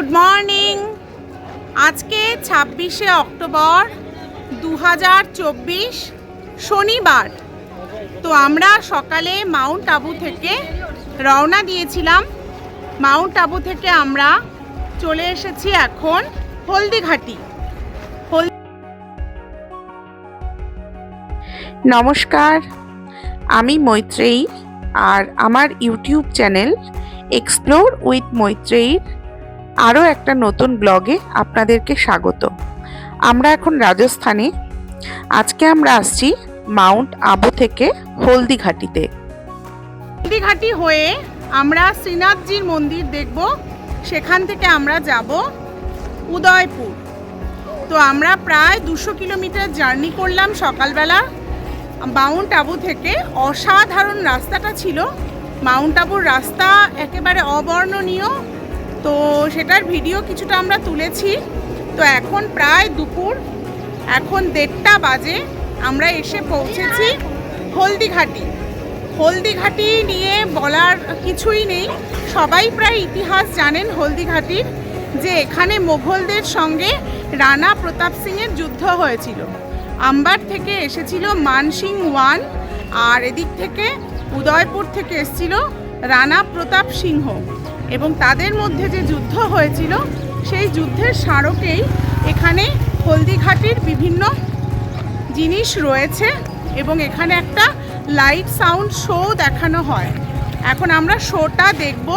Good morning আজকে ছাব্বিশে October দু হাজার চব্বিশ শনিবার। তো আমরা সকালে মাউন্ট আবু থেকে রওনা দিয়েছিলাম। মাউন্ট আবু থেকে আমরা চলে এসেছি এখন হলদিঘাটি। হল নমস্কার, আমি মৈত্রেয়ী আর আমার ইউটিউব চ্যানেল এক্সপ্লোর উইথ মৈত্রেয়ীর আরও একটা নতুন ব্লগে আপনাদেরকে স্বাগত। আমরা এখন রাজস্থানে। আজকে আমরা আসছি মাউন্ট আবু থেকে হলদিঘাটিতে। হলদিঘাটি হয়ে আমরা শ্রীনাথজির মন্দির দেখব। সেখান থেকে আমরা যাব উদয়পুর। তো আমরা প্রায় দুশো কিলোমিটার জার্নি করলাম সকালবেলা। মাউন্ট আবু থেকে অসাধারণ রাস্তাটা ছিল। মাউন্ট আবুর রাস্তা একেবারে অবর্ণনীয়। তো সেটার ভিডিও কিছুটা আমরা তুলেছি। তো এখন প্রায় দুপুর, এখন দেড়টা বাজে, আমরা এসে পৌঁছেছি হলদিঘাটি। হলদিঘাটি নিয়ে বলার কিছুই নেই। সবাই প্রায় ইতিহাস জানেন হলদিঘাটির, যে এখানে মোঘলদের সঙ্গে রানা প্রতাপ সিংয়ের যুদ্ধ হয়েছিল। আম্বার থেকে এসেছিল মানসিং ওয়ান, আর এদিক থেকে উদয়পুর থেকে এসেছিল রানা প্রতাপ সিংহ। এবং তাদের মধ্যে যে যুদ্ধ হয়েছিল, সেই যুদ্ধের স্মারকেই এখানে হলদিঘাটির বিভিন্ন জিনিস রয়েছে এবং এখানে একটা লাইট সাউন্ড শো দেখানো হয়। এখন আমরা শোটা দেখব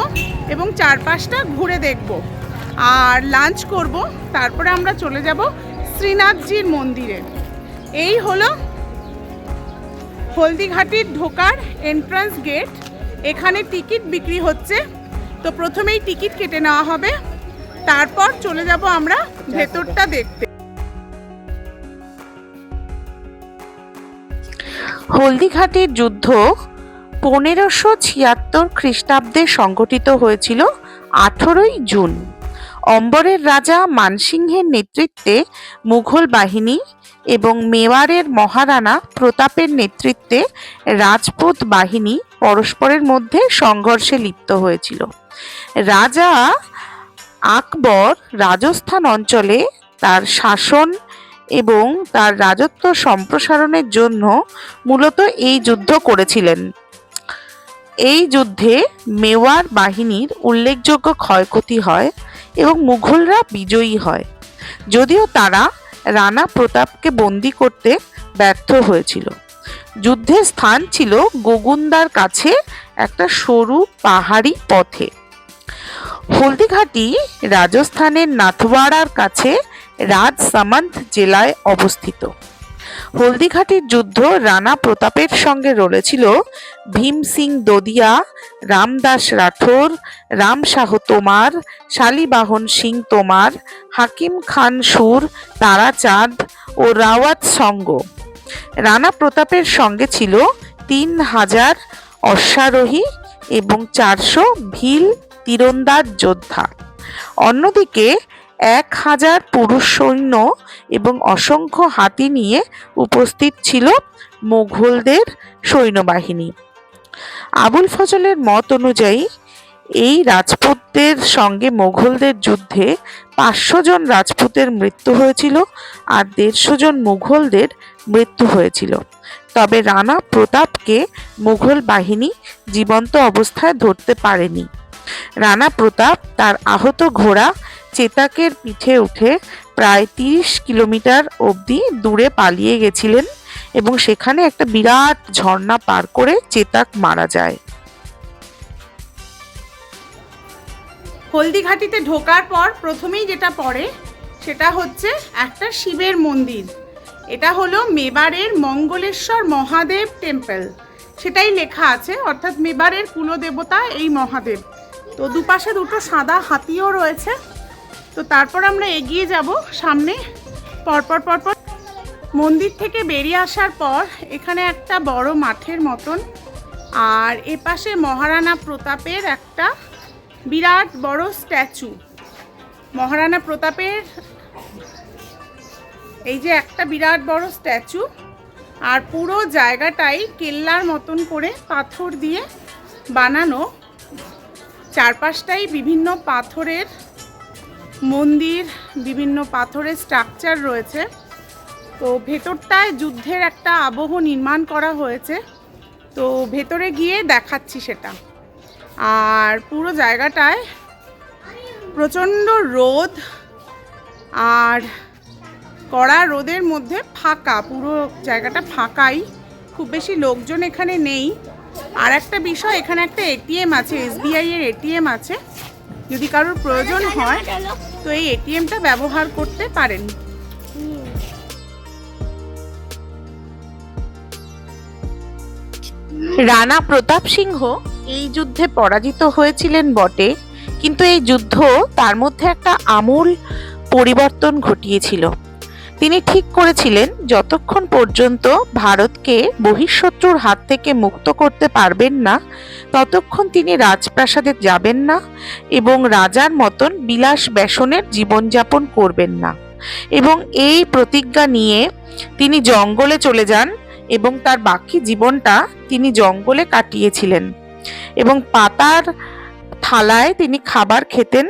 এবং চারপাশটা ঘুরে দেখব। আর লাঞ্চ করব, তারপরে আমরা চলে যাব শ্রীনাথজির মন্দিরে। এই হলো হলদিঘাটির ঢোকার এন্ট্রান্স গেট এখানে টিকিট বিক্রি হচ্ছে। তো প্রথমেই টিকিট কেটে নেওয়া হবে। তারপর চলে যাব আমরা ভেতরটা দেখতে। হলদিঘাটের যুদ্ধ পনেরোশো ছিয়াত্তর খ্রিস্টাব্দে সংগঠিত হয়েছিল আঠেরোই জুন। অম্বরের রাজা মানসিংহের নেতৃত্বে মুঘল বাহিনী এবং মেওয়ারের মহারানা প্রতাপের নেতৃত্বে রাজপুত বাহিনী পরস্পরের মধ্যে সংঘর্ষে লিপ্ত হয়েছিল। রাজা আকবর রাজস্থান অঞ্চলে তার শাসন এবং তার রাজত্ব সম্প্রসারণের জন্য মূলত এই যুদ্ধ করেছিলেন। এই যুদ্ধে মেওয়ার বাহিনীর উল্লেখযোগ্য ক্ষয়ক্ষতি হয় এবং মুঘলরা বিজয়ী হয়। যদিও তারা রানা প্রতাপকে বন্দি করতে ব্যর্থ হয়েছিল। যুদ্ধের স্থান ছিল গোগুন্দার কাছে একটা সরু পাহাড়ি পথে। হলদিঘাটি রাজস্থানের নাথওয়াড়ার কাছে রাজ রাজসামন্ত জেলায় অবস্থিত। হলদিঘাটির যুদ্ধ রানা প্রতাপের সঙ্গে লড়েছিল ভীম সিং দদিয়া, রামদাস রাঠোর রাম শাহ তোমার, শালিবাহন সিং তোমার, হাকিম খান সুর তারাচাঁদ ও রাওয়াত সঙ্গ। রানা প্রতাপের সঙ্গে ছিল তিন হাজার অশ্বারোহী এবং চারশো ভিল তীরন্দাজ যোদ্ধা। অন্যদিকে এক হাজার পুরুষ সৈন্য এবং অসংখ্য হাতি নিয়ে উপস্থিত ছিল মোঘলদের সৈন্যবাহিনী। আবুল ফজলের মত অনুযায়ী, এই রাজপুতদের সঙ্গে মোঘলদের যুদ্ধে পাঁচশো জন রাজপুতের মৃত্যু হয়েছিল আর দেড়শো জন মুঘলদের মৃত্যু হয়েছিল। তবে রানা প্রতাপকে মুঘল বাহিনী জীবন্ত অবস্থায় ধরতে পারেনি। রানা প্রতাপ তার আহত ঘোড়া চেতাকের পিঠে উঠে প্রায় তিরিশ কিলোমিটার অবধি দূরে পালিয়ে গেছিলেন এবং সেখানে একটা বিরাট ঝর্ণা পার করে চেতাক মারা যায়। হলদিঘাটিতে ঢোকার পর প্রথমেই যেটা পড়ে সেটা হচ্ছে একটা শিবের মন্দির। এটা হলো মেবারের মঙ্গলেশ্বর মহাদেব টেম্পল। সেটাই লেখা আছে, অর্থাৎ মেবারের কুলদেবতা এই মহাদেব। তো দুপাশে দুটো সাদা হাতিও রয়েছে। তো তারপর আমরা এগিয়ে যাব সামনে। পরপর পরপর। মন্দির থেকে বেরিয়ে আসার পর এখানে একটা বড় মাঠের মতন। আর এপাশে মহারানা প্রতাপের একটা বিরাট বড় স্ট্যাচু। মহারানা প্রতাপের এই যে একটা বিরাট বড় স্ট্যাচু। আর পুরো জায়গাটাই কেল্লার মতন করে পাথর দিয়ে বানানো। চারপাশটাই বিভিন্ন পাথরের মন্দির, বিভিন্ন পাথরের স্ট্রাকচার রয়েছে। তো ভেতরটায় যুদ্ধের একটা আবহ নির্মাণ করা হয়েছে। তো ভেতরে গিয়ে দেখাচ্ছি সেটা। আর পুরো জায়গাটায় প্রচণ্ড রোদ আর কড়া রোদের মধ্যে ফাঁকা, পুরো জায়গাটা ফাঁকাই। খুব বেশি লোকজন এখানে নেই। আর একটা বিষয়, এখানে একটা এটিএম আছে এসবিআই এর এটিএম আছে। যদি কারোর প্রয়োজন হয়, তো এই এটিএমটা ব্যবহার করতে পারেন। রানা প্রতাপ সিংহ এই যুদ্ধে পরাজিত হয়েছিলেন বটে, কিন্তু এই যুদ্ধ তার মধ্যে একটা আমূল পরিবর্তন ঘটিয়েছিল। তিনি ঠিক করেছিলেন যতক্ষণ পর্যন্ত ভারতকে বহিঃশত্রুর হাত থেকে মুক্ত করতে পারবেন না, ততক্ষণ তিনি রাজপ্রাসাদে যাবেন না এবং রাজার মতন বিলাস ব্যসনের জীবনযাপন করবেন না। এবং এই প্রতিজ্ঞা নিয়ে তিনি জঙ্গলে চলে যান এবং তার বাকি জীবনটা তিনি জঙ্গলে কাটিয়েছিলেন এবং পাতার থালায় তিনি খাবার খেতেন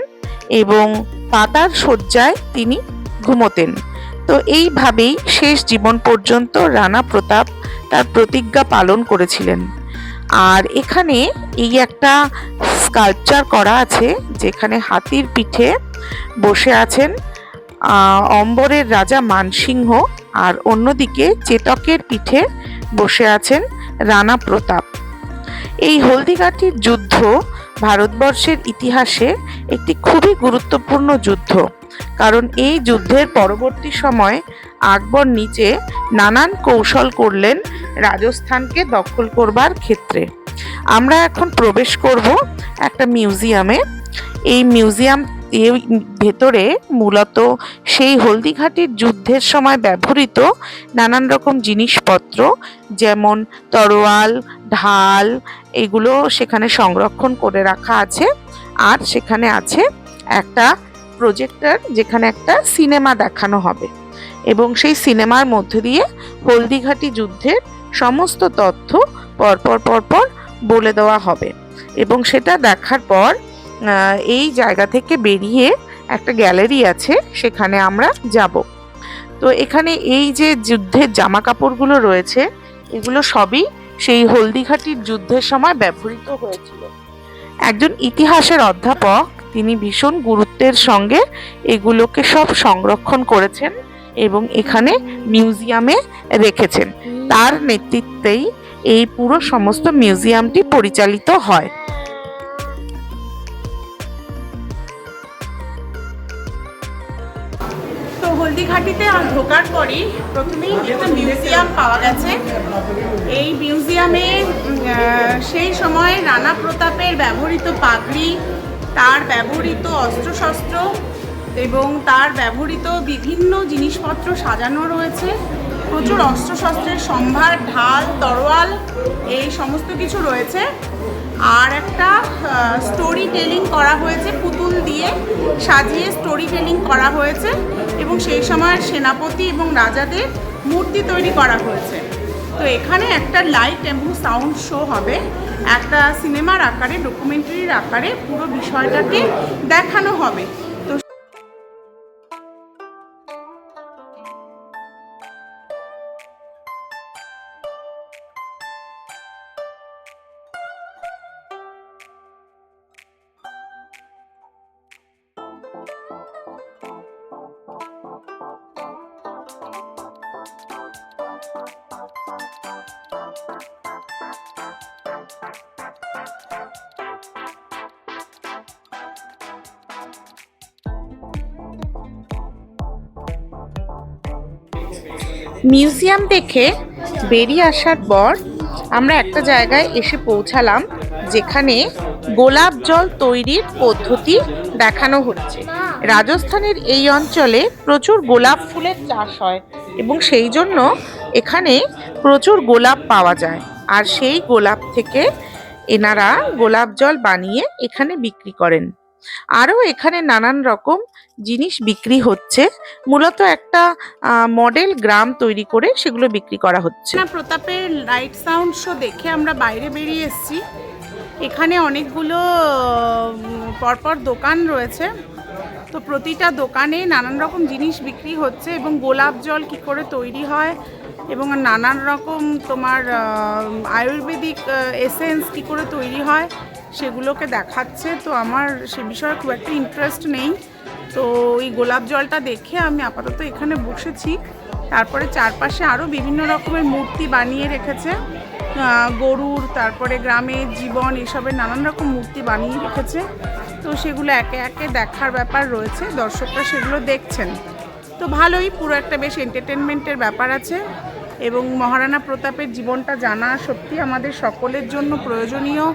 এবং পাতার শয্যায় তিনি ঘুমোতেন। তো এইভাবেই শেষ জীবন পর্যন্ত রানা প্রতাপ তার প্রতিজ্ঞা পালন করেছিলেন। আর এখানে এই একটা স্কাল্পচার করা আছে, যেখানে হাতির পিঠে বসে আছেন অম্বরের রাজা মানসিংহ আর অন্যদিকে চেতকের পিঠে বসে আছেন রানা প্রতাপ। এই হলদিঘাটির যুদ্ধ ভারতবর্ষের ইতিহাসে একটি খুবই গুরুত্বপূর্ণ যুদ্ধ। কারণ এই যুদ্ধের পরবর্তী সময় আকবর নিচে নানান কৌশল করলেন রাজস্থানকে দখল করবার ক্ষেত্রে। আমরা এখন প্রবেশ করব একটা মিউজিয়ামে। এই মিউজিয়াম এর ভেতরে মূলত সেই হলদিঘাটির যুদ্ধের সময় ব্যবহৃত নানান রকম জিনিসপত্র, যেমন তরোয়াল, ঢাল, এগুলো সেখানে সংরক্ষণ করে রাখা আছে। আর সেখানে আছে একটা প্রজেক্টর যেখানে একটা সিনেমা দেখানো হবে। এবং সেই সিনেমার মধ্যে দিয়ে হলদিঘাটি যুদ্ধের সমস্ত তথ্য পরপর পরপর বলে দেওয়া হবে। এবং সেটা দেখার পর এই জায়গা থেকে বেরিয়ে একটা গ্যালারি আছে, সেখানে আমরা যাব। তো এখানে এই যে যুদ্ধের জামা কাপড়গুলো রয়েছে, এগুলো সবই সেই হলদিঘাটির যুদ্ধের সময় ব্যবহৃত হয়েছিল। একজন ইতিহাসের অধ্যাপক তিনি ভীষণ গুরুত্বের সঙ্গে এগুলোকে সব সংরক্ষণ করেছেন এবং এখানে মিউজিয়ামে রেখেছেন। তার নেতৃত্বেই এই পুরো সমস্ত মিউজিয়ামটি পরিচালিত হয়। হলদিঘাটিতে ঢোকার পরই প্রথমেই একটা মিউজিয়াম পাওয়া গেছে। এই মিউজিয়ামে সেই সময় রানা প্রতাপের ব্যবহৃত পাগড়ি, তার ব্যবহৃত অস্ত্রশস্ত্র এবং তার ব্যবহৃত বিভিন্ন জিনিসপত্র সাজানো রয়েছে। প্রচুর অস্ত্রশস্ত্রের সম্ভার, ঢাল, তরোয়াল, এই সমস্ত কিছু রয়েছে। আর একটা স্টোরি টেলিং করা হয়েছে পুতুল দিয়ে সাজিয়ে স্টোরি টেলিং করা হয়েছে এবং সেই সময় সেনাপতি এবং রাজাদের মূর্তি তৈরি করা হয়েছে। তো এখানে একটা লাইট এবং সাউন্ড শো হবে। একটা সিনেমার আকারে ডকুমেন্টারির আকারে পুরো বিষয়টাকে দেখানো হবে। মিউজিয়াম দেখে বেরিয়ে আসার পর আমরা একটা জায়গায় এসে পৌঁছালাম, যেখানে গোলাপ জল তৈরির পদ্ধতি দেখানো হচ্ছে। রাজস্থানের এই অঞ্চলে প্রচুর গোলাপ ফুলের চাষ হয় এবং সেই জন্য এখানে প্রচুর গোলাপ পাওয়া যায়। আর সেই গোলাপ থেকে এনারা গোলাপ জল বানিয়ে এখানে বিক্রি করেন। আরও এখানে নানান রকম জিনিস বিক্রি হচ্ছে। মূলত একটা মডেল গ্রাম তৈরি করে সেগুলো বিক্রি করা হচ্ছে। না, প্রতাপের লাইট সাউন্ড শো দেখে আমরা বাইরে বেরিয়ে এসেছি। এখানে অনেকগুলো পরপর দোকান রয়েছে। তো প্রতিটা দোকানে নানান রকম জিনিস বিক্রি হচ্ছে এবং গোলাপ জল কী করে তৈরি হয় এবং নানান রকম তোমার আয়ুর্বেদিক এসেন্স কী করে তৈরি হয় সেগুলোকে দেখাচ্ছে। তো আমার সে বিষয়ে খুব একটা ইন্টারেস্ট নেই। তো এই গোলাপ জলটা দেখে আমি আপাতত এখানে বসেছি। তারপরে চারপাশে আরও বিভিন্ন রকমের মূর্তি বানিয়ে রেখেছে। গরুর, তারপরে গ্রামের জীবন, এসবের নানান রকম মূর্তি বানিয়ে রেখেছে। তো সেগুলো একে একে দেখার ব্যাপার রয়েছে, দর্শকরা সেগুলো দেখছেন। তো ভালোই, পুরো একটা বেশ এন্টারটেনমেন্টের ব্যাপার আছে। এবং মহারানা প্রতাপের জীবনটা জানা সত্যি আমাদের সকলের জন্য প্রয়োজনীয়।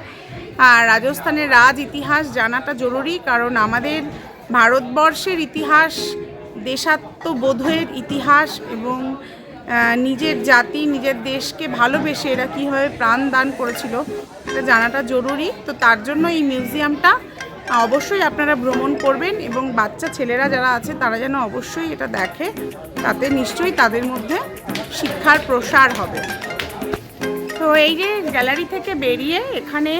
আর রাজস্থানের রাজ ইতিহাস জানাটা জরুরি, কারণ আমাদের ভারতবর্ষের ইতিহাস, দেশাত্মবোধের ইতিহাস এবং নিজের জাতি, নিজের দেশকে ভালোবেসে এরা কীভাবে প্রাণ দান করেছিল, এটা জানাটা জরুরি। তো তার জন্য এই মিউজিয়ামটা অবশ্যই আপনারা ভ্রমণ করবেন এবং বাচ্চা ছেলেরা যারা আছে তারা যেন অবশ্যই এটা দেখে, তাতে নিশ্চয়ই তাদের মধ্যে শিক্ষার প্রসার হবে। তো এই যে গ্যালারি থেকে বেরিয়ে এখানে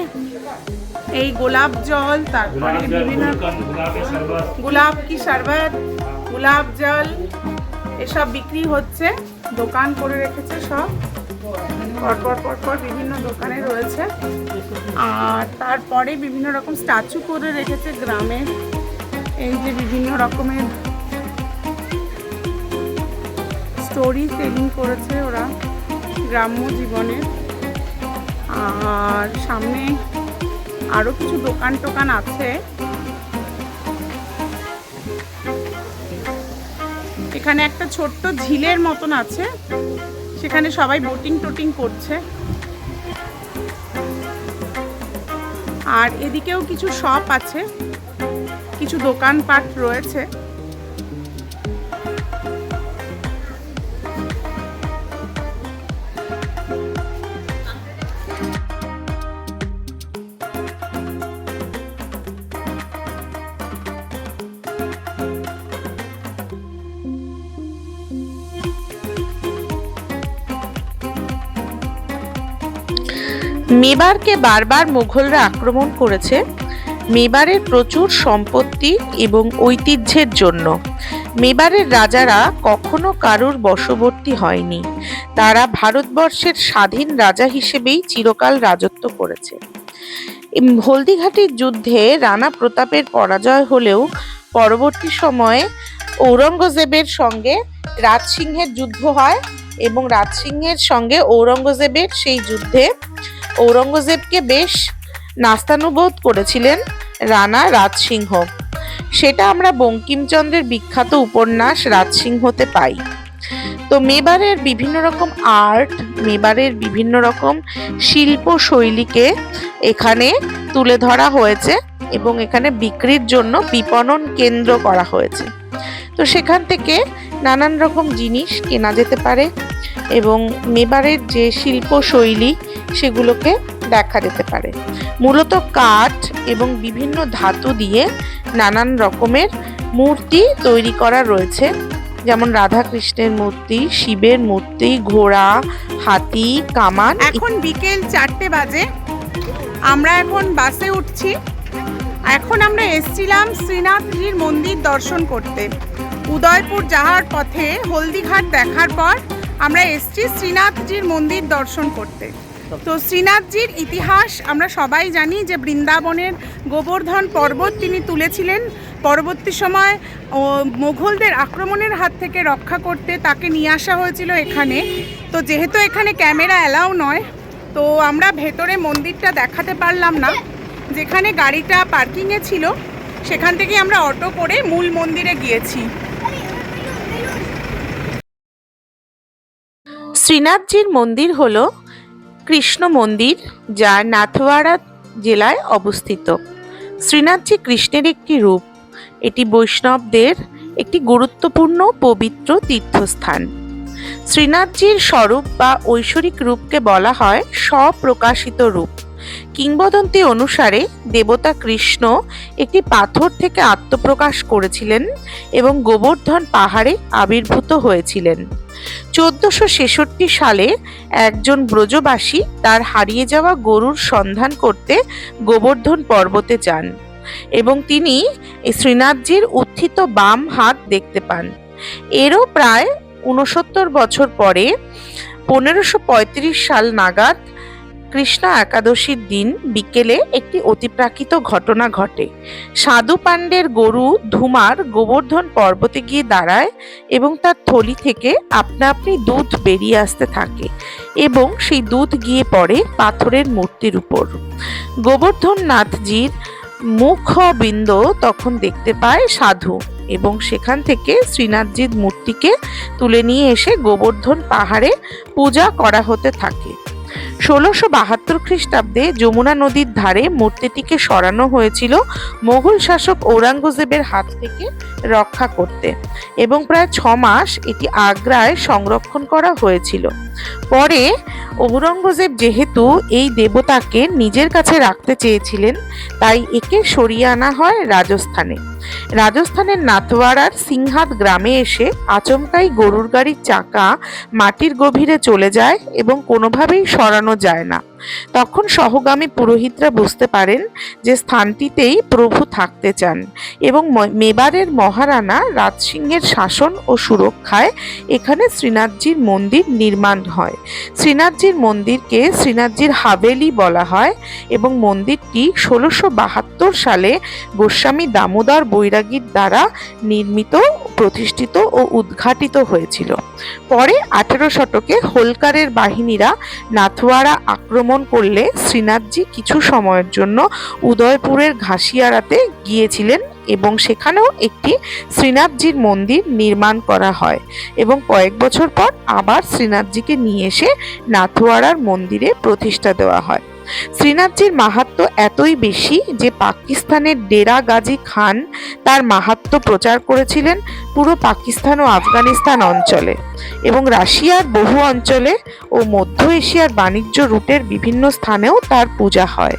এই গোলাপ জল তারপরে বিভিন্ন গোলাপ কি শরবত? গোলাপ জল এসব বিক্রি হচ্ছে। দোকান করে রেখেছে সব। পরপর পরপর বিভিন্ন দোকানে রয়েছে। আর তারপরে বিভিন্ন রকম স্ট্যাচু করে রেখেছে গ্রামের এই যে বিভিন্ন রকমের স্টোরি টেলিং করেছে ওরা গ্রাম্য জীবনের আর সামনে আরও কিছু দোকান টোকান আছে। এখানে একটা ছোট্ট ঝিলের মতন আছে। সেখানে সবাই বোটিং টোটিং করছে। আর এদিকেও কিছু শপ আছে। কিছু দোকানপাট রয়েছে। মেবারকে বারবার মুঘলরা আক্রমণ করেছে। মেবারের প্রচুর সম্পত্তি এবং ঐতিহ্যের জন্য। মেবারের রাজারা কখনো কারুর বশবর্তী হয়নি। তারা ভারতবর্ষের স্বাধীন রাজা হিসেবেই চিরকাল রাজত্ব করেছে। হলদিঘাটির যুদ্ধে রানা প্রতাপের পরাজয় হলেও পরবর্তী সময়ে ঔরঙ্গজেবের সঙ্গে রাজসিংহের যুদ্ধ হয় এবং রাজসিংহের সঙ্গে ঔরঙ্গজেবের সেই যুদ্ধে ঔরঙ্গজেবকে বেশ নাস্তানুবোধ করেছিলেন রানা রাজসিংহ। সেটা আমরা বঙ্কিমচন্দ্রের বিখ্যাত উপন্যাস রাজসিংহতে পাই। তো মেবারের বিভিন্ন রকম আর্ট, মেবারের বিভিন্ন রকম শিল্প শৈলীকে এখানে তুলে ধরা হয়েছে এবং এখানে বিক্রির জন্য বিপণন কেন্দ্র করা হয়েছে। তো সেখান থেকে নানান রকম জিনিস কেনা যেতে পারে এবং মেবারের যে শিল্প শৈলী সেগুলোকে দেখা যেতে পারে। মূলত কাঠ এবং বিভিন্ন ধাতু দিয়ে নানান রকমের মূর্তি তৈরি করা রয়েছে। যেমন রাধা কৃষ্ণের মূর্তি, শিবের মূর্তি, ঘোড়া, হাতি, কামান এখন বিকেল চারটে বাজে। আমরা এখন বাসে উঠছি। এখন আমরা এসছিলাম শ্রীনাথজির মন্দির দর্শন করতে। উদয়পুর যাওয়ার পথে হলদিঘাট দেখার পর আমরা এসছি শ্রীনাথজির মন্দির দর্শন করতে। তো শ্রীনাথজির ইতিহাস আমরা সবাই জানি যে বৃন্দাবনের গোবর্ধন পর্বত তিনি তুলেছিলেন। পরবর্তী সময় মোঘলদের আক্রমণের হাত থেকে রক্ষা করতে তাকে নিয়ে আসা হয়েছিল এখানে। তো যেহেতু এখানে ক্যামেরা অ্যালাউ নয়, তো আমরা ভেতরে মন্দিরটা দেখাতে পারলাম না। যেখানে গাড়িটা পার্কিংয়ে ছিল, সেখান থেকে আমরা অটো করে মূল মন্দিরে গিয়েছি। শ্রীনাথজির মন্দির হল কৃষ্ণ মন্দির, যা নাথওয়াড়া জেলায় অবস্থিত। শ্রীনাথজি কৃষ্ণের একটি রূপ। এটি বৈষ্ণবদের একটি গুরুত্বপূর্ণ পবিত্র তীর্থস্থান। শ্রীনাথজির স্বরূপ বা ঐশ্বরিক রূপকে বলা হয় স্বপ্রকাশিত রূপ। কিংবদন্তি অনুসারে দেবতা কৃষ্ণ একটি পাথর থেকে আত্মপ্রকাশ করেছিলেন এবং গোবর্ধন পাহাড়ে আবির্ভূত হয়েছিলেন। চোদ্দশো ছেষট্টি সালে একজন ব্রজবাসী তার হারিয়ে যাওয়া গরুর সন্ধান করতে গোবর্ধন পর্বতে যান এবং তিনি শ্রীনাথজির উত্থিত বাম হাত দেখতে পান। এরও প্রায় উনসত্তর বছর পরে পনেরোশো সাল নাগাদ কৃষ্ণা একাদশীর দিন বিকেলে একটি অতিপ্রাকৃত ঘটনা ঘটে। সাধু পাণ্ডের গরু ধুমার গোবর্ধন পর্বতে গিয়ে দাঁড়ায় এবং তার থলি থেকে আপনা আপনি দুধ বেরিয়ে আসতে থাকে এবং সেই দুধ গিয়ে পড়ে পাথরের মূর্তির উপর। গোবর্ধন নাথজির মুখ বিন্দ তখন দেখতে পায় সাধু এবং সেখান থেকে শ্রীনাথজির মূর্তিকে তুলে নিয়ে এসে গোবর্ধন পাহাড়ে পূজা করা হতে থাকে। ষোলোশো বাহাত্তর খ্রিস্টাব্দে যমুনা নদীর ধারে মূর্তিটিকে সরানো হয়েছিল মোগল শাসক ঔরঙ্গজেবের হাত থেকে রক্ষা করতে এবং প্রায় ছ মাস এটি আগ্রায় সংরক্ষণ করা হয়েছিল। পরে ঔরঙ্গজেব যেহেতু এই দেবতাকে নিজের কাছে রাখতে চেয়েছিলেন, তাই একে সরিয়ে আনা হয় রাজস্থানে। রাজস্থানের নাথওয়াড়ার সিংহাত গ্রামে এসে আচমকাই গরুর গাড়ির চাকা মাটির গভীরে চলে যায় এবং কোনোভাবেই সরানো যায় না। তখন সহগামী পুরোহিতরা বুঝতে পারেন যে স্থানটিতেই প্রভু থাকতে চান এবং মেবারের মহারানা রাজসিংহের শাসন ও সুরক্ষায় এখানে শ্রীনাথজির মন্দির নির্মাণ হয়। শ্রীনাথজির মন্দিরকে শ্রীনাথজির হাভেলি বলা হয় এবং মন্দিরটি ষোলোশো বাহাত্তর সালে গোস্বামী দামোদর বৈরাগীর দ্বারা নির্মিত, প্রতিষ্ঠিত ও উদ্ঘাটিত হয়েছিল। পরে আঠেরো শতকে হোলকারের বাহিনীরা নাথওয়ারা আক্রমণ করলে শ্রীনাথজি কিছু সময়ের জন্য উদয়পুরের ঘাসিয়ারাতে গিয়েছিলেন এবং সেখানেও একটি শ্রীনাথজির মন্দির নির্মাণ করা হয় এবং কয়েক বছর পর আবার শ্রীনাথজিকে নিয়ে এসে নাথুয়ারার মন্দিরে প্রতিষ্ঠা দেওয়া হয়। শ্রীনাথজির মাহাত্ম এতই বেশি যে পাকিস্তানের ডেরা গাজী খান তার মাহাত্ম প্রচার করেছিলেন পুরো পাকিস্তান ও আফগানিস্তান অঞ্চলে এবং রাশিয়ার বহু অঞ্চলে ও মধ্য এশিয়ার বাণিজ্য রুটের বিভিন্ন স্থানেও তার পূজা হয়।